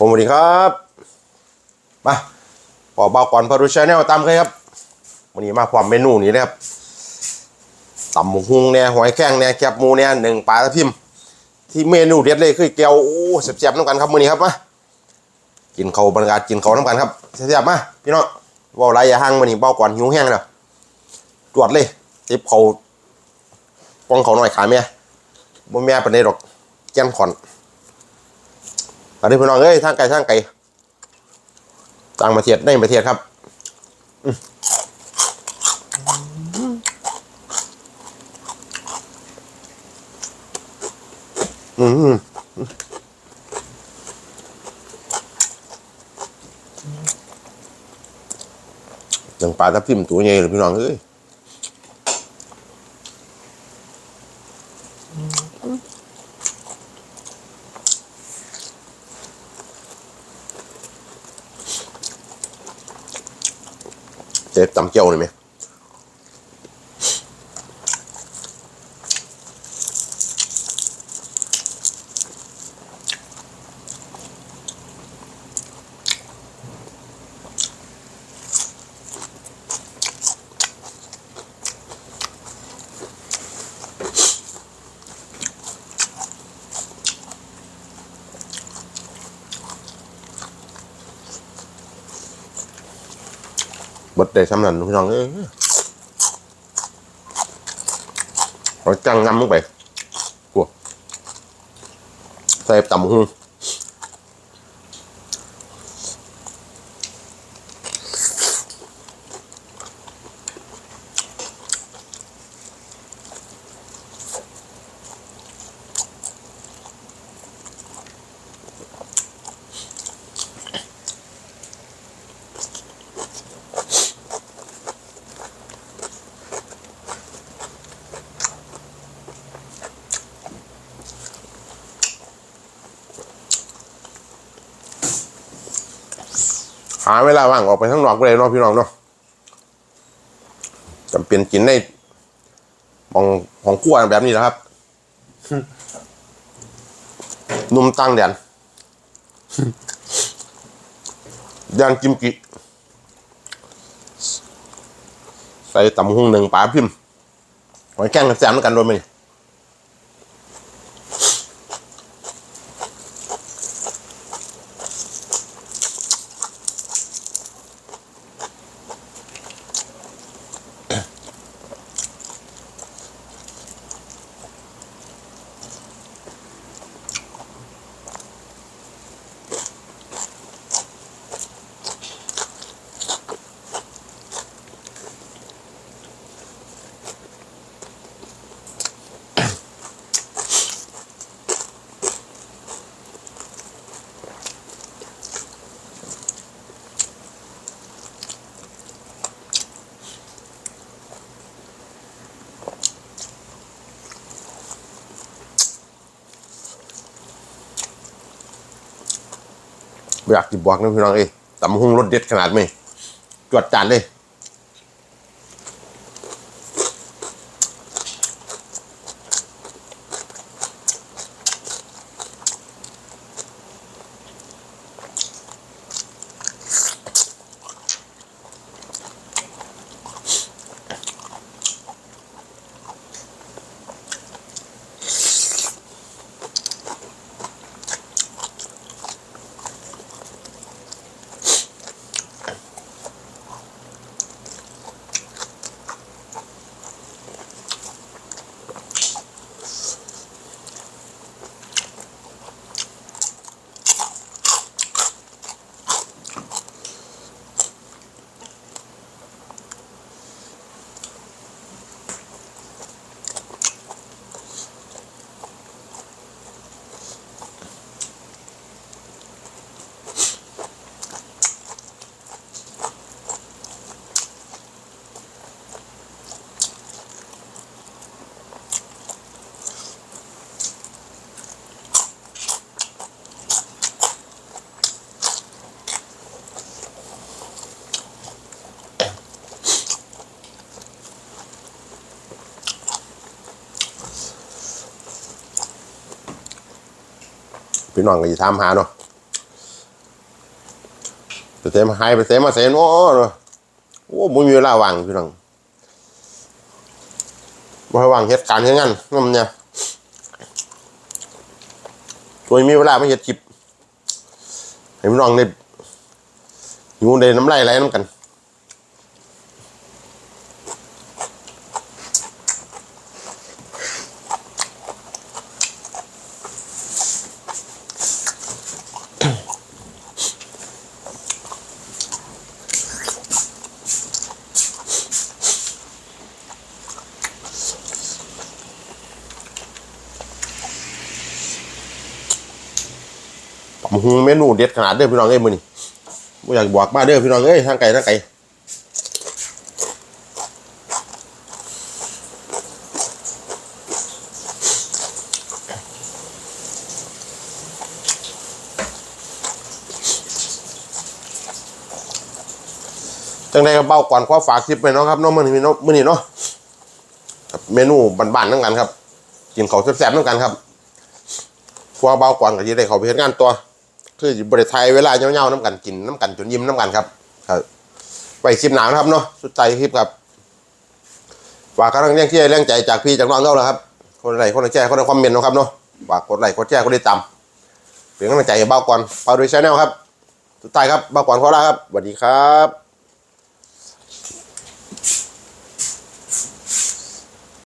ผมสวัสดีครับมาพอเบาก่อนพารุชาแนลตามเคยครับวันนี้มาพร้อมเมนูนี้นะครับตำหมูฮุงเนี่ยหอยแข้งเนี่ยแคบหมูเนี่ยหนึ่งปลาทับทิม ที่เมนูเด็ดเลยคือแก้วโอ้เสียบๆน้ำกันครับมื้อนี้ครับมากินเขาบรรยากาศกินเขาน้ำกันครับเสียบๆมาพี่น้องว่าไรอย่าห่างมื้อนี้เบาก่อนหิวแห้งแล้วตรวจเลยเจ็บเขาป้องเขาหน่อยขาแม่บ่แม่ปานใดดอกแก้มขอน อันนี้พี่น้องเอ้ยทางไกลทางไกลต่างประเทศในประเทศครับอืมอืมอืมหนังปลาทับทิมตัวใหญ่เลยพี่น้องเอ้ย เจ๊ตำเจียวเลยไหม บดได้สำนันพี่น้องเอ้ยเราจังน้ำลงไปกลัวใส่ตำหู หาเวลาว่างออกไปข้างนอกเลยเนาะพี่น้องเนาะจำเป็นกินในมองของขั้วแบบนี้นะครับ นุ่มตั้งแดนย่างกิมกิใส่ตำหุ่งหนึ่งปลาพิมพ์หอยแกงกับแซมด้วยกันโดยไห อยากจิบบอกนะพี่น้องเอ้ยตำหุ้งรสเด็ดขนาดไหมจวดจานเลย พี่น้องก็จะถามหาเนาะไปเสมหายไปเสมมาเสนโอ้โอ้มึงมีเวลาว่างพี่น้องบ่ให้ว่างเฮ็ดการเฮ็ดงานนั่นเนี่ยตัวมีเวลาไม่เฮ็ดคลิปให้พี่น้องได้อยู่ได้น้ำลายไหลน้ำกัน หงเมนูเด็ดขนาดเด้อพี่น้องเอ้ยมื้อนี้บ่อยากบอกมาเด้อพี่น้องเอ้ยทางไกลทางไกลจังไดก็เบ้าก่อนขอฝากคลิปไปเนาะครับเนาะมื้อนี้เนาะมื้อนี้เนาะเมนูบ้านๆทั้งกันครับกินข้าวแซ่บๆทั้งกันครับพวกเบากวนก็จะได้เขาไปเฮ็ดงานตัว คือบริไทยเวลาเงาๆน้ำกันกินน้ำกันจนยิ้มน้ำกันครับครับไปคลิปหนานะครับเนาะสุดใจคลิปครับฝากกำลังแรงเชียร์แรงใจจากพี่จากน้องเราแหละครับ คนไหนคนไหนแจ้คนไหนคอมเมนต์นะครับเนาะฝากกดไลค์กดแชร์กดติดตามเป็นกำลังใจให้เบาก่อนเบาดูชาแนลครับ สุดท้ายครับเบาก่อนขอลาครับสวัสดีครับ